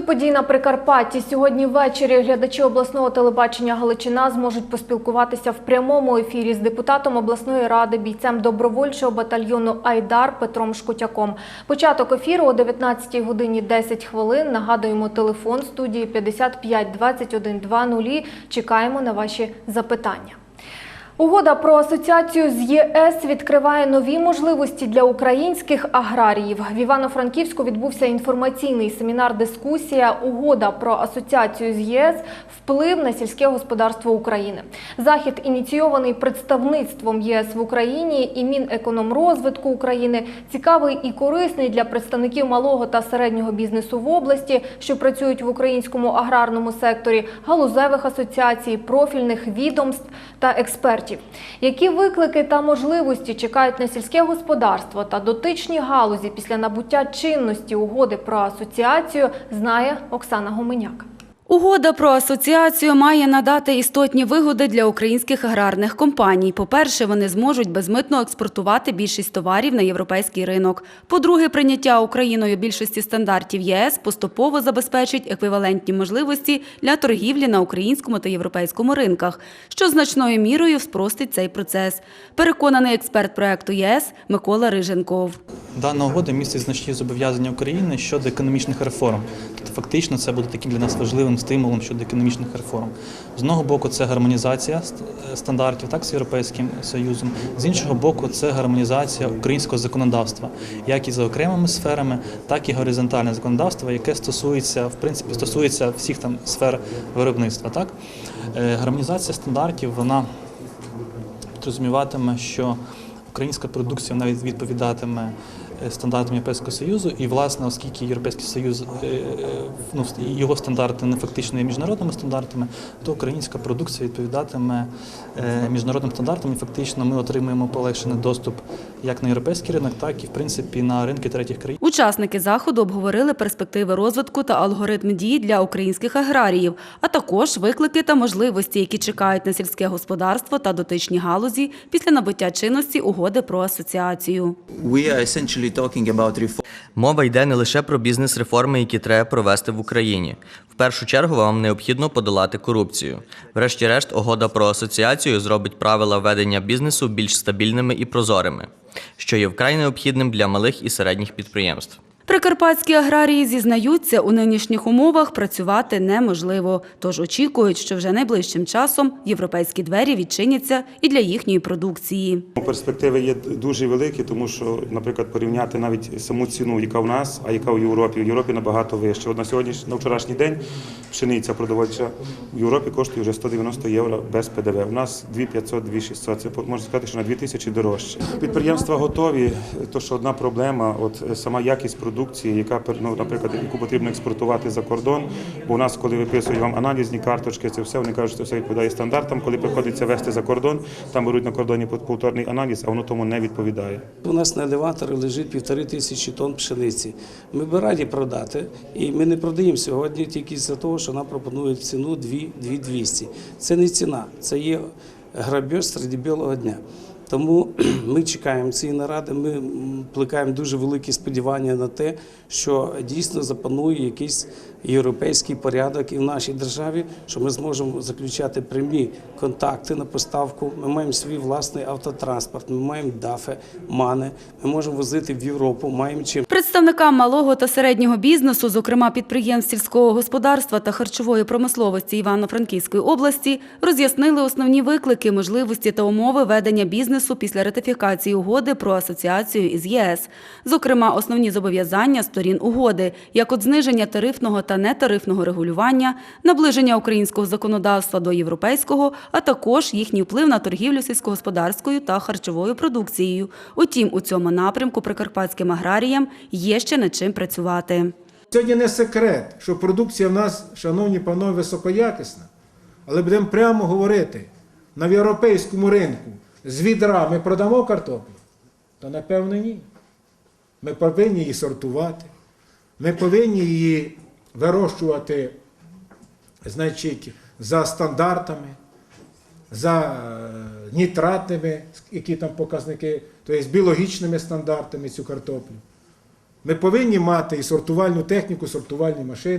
До подій на Прикарпатті сьогодні ввечері глядачі обласного телебачення Галичина зможуть поспілкуватися в прямому ефірі з депутатом обласної ради, бійцем добровольчого батальйону Айдар Петром Шкутяком. Початок ефіру о 19 годині 10 хвилин. Нагадуємо телефон студії 55 21 20. Чекаємо на ваші запитання. Угода про асоціацію з ЄС відкриває нові можливості для українських аграріїв. В Івано-Франківську відбувся інформаційний семінар-дискусія Угода про асоціацію з ЄС вплив на сільське господарство України. Захід ініційований представництвом ЄС в Україні і Мінекономрозвитку України. Цікавий і корисний для представників малого та середнього бізнесу в області, що працюють в українському аграрному секторі, галузевих асоціацій, профільних відомств та експертів. Які виклики та можливості чекають на сільське господарство та дотичні галузі після набуття чинності угоди про асоціацію, знає Оксана Гуменяк. Угода про асоціацію має надати істотні вигоди для українських аграрних компаній. По-перше, вони зможуть безмитно експортувати більшість товарів на європейський ринок. По-друге, прийняття Україною більшості стандартів ЄС поступово забезпечить еквівалентні можливості для торгівлі на українському та європейському ринках, що значною мірою спростить цей процес. Переконаний експерт проекту ЄС Микола Риженков. Дана угода містить значні зобов'язання України щодо економічних реформ. Фактично, це буде таким для нас важливим стимулом щодо економічних реформ. З одного боку, це гармонізація е, стандартів так з європейським союзом. З іншого боку, це гармонізація українського законодавства, як і за окремими сферами, так і горизонтальне законодавство, яке стосується, в принципі, стосується всіх там сфер виробництва. Так, Е, гармонізація стандартів вона підрозуміватиме, що українська продукція навіть відповідатиме стандартам Європейського Союзу, і власне, оскільки Європейський Союз е, е, ну, його стандарти не фактично є міжнародними стандартами, то українська продукція відповідатиме е, міжнародним стандартам, і фактично ми отримуємо полегшений доступ як на європейський ринок, так і в принципі на ринки третіх країн. Учасники заходу обговорили перспективи розвитку та алгоритм дій для українських аграріїв, а також виклики та можливості, які чекають на сільське господарство та дотичні галузі після набуття чинності угоди про асоціацію. Мова йде не лише про бізнес-реформи, які треба провести в Україні. Першу чергу вам необхідно подолати корупцію. Врешті-решт, угода про асоціацію зробить правила ведення бізнесу більш стабільними і прозорими, що є вкрай необхідним для малих і середніх підприємств. Прикарпатські аграрії зізнаються, у нинішніх умовах працювати неможливо, тож очікують, що вже найближчим часом європейські двері відчиняться і для їхньої продукції. Перспективи є дуже великі, тому що, наприклад, порівняти навіть саму ціну, яка в нас, а яка в Європі. В Європі набагато вище. От на сьогодні, на вчорашній день, пшениця продовольча в Європі коштує вже 190 євро без ПДВ. У нас 2500, 2600. Це можна сказати, що на 2000 дорожче. Підприємства готові. То що одна проблема, от сама якість продукції, яка ну, наприклад, яку потрібно експортувати за кордон. Бо у нас, коли виписують вам аналізні карточки, це все вони кажуть, що все відповідає стандартам. Коли приходиться вести за кордон, там беруть на кордоні пов- повторний аналіз, а воно тому не відповідає. У нас на елеваторі лежить півтори тисячі тонн пшениці. Ми б раді продати, і ми не продаємо сьогодні тільки за того, що нам пропонують ціну 2 2200. Це не ціна, це є грабеж серед білого дня. Тому ми чекаємо цієї наради. Ми плекаємо дуже великі сподівання на те, що дійсно запанує якийсь європейський порядок і в нашій державі, що ми зможемо заключати прямі контакти на поставку. Ми маємо свій власний автотранспорт, ми маємо дафи, мани. Ми можемо возити в Європу, маємо чим. Представникам малого та середнього бізнесу, зокрема підприємств сільського господарства та харчової промисловості Івано-Франківської області, роз'яснили основні виклики, можливості та умови ведення бізнесу після ратифікації угоди про асоціацію із ЄС. Зокрема, основні зобов'язання сторін угоди, як от зниження тарифного та нетарифного регулювання, наближення українського законодавства до європейського, а також їхній вплив на торгівлю сільськогосподарською та харчовою продукцією. Утім, у цьому напрямку прикарпатським аграріям є ще над чим працювати. Сьогодні не секрет, що продукція в нас, шановні панове, високоякісна, але будемо прямо говорити, на європейському ринку з відра ми продамо картоплю? Та напевно ні. Ми повинні її сортувати, ми повинні її вирощувати, значить, за стандартами, за е, нітратними, які там показники, тобто біологічними стандартами цю картоплю. Ми повинні мати і сортувальну техніку, сортувальні машини.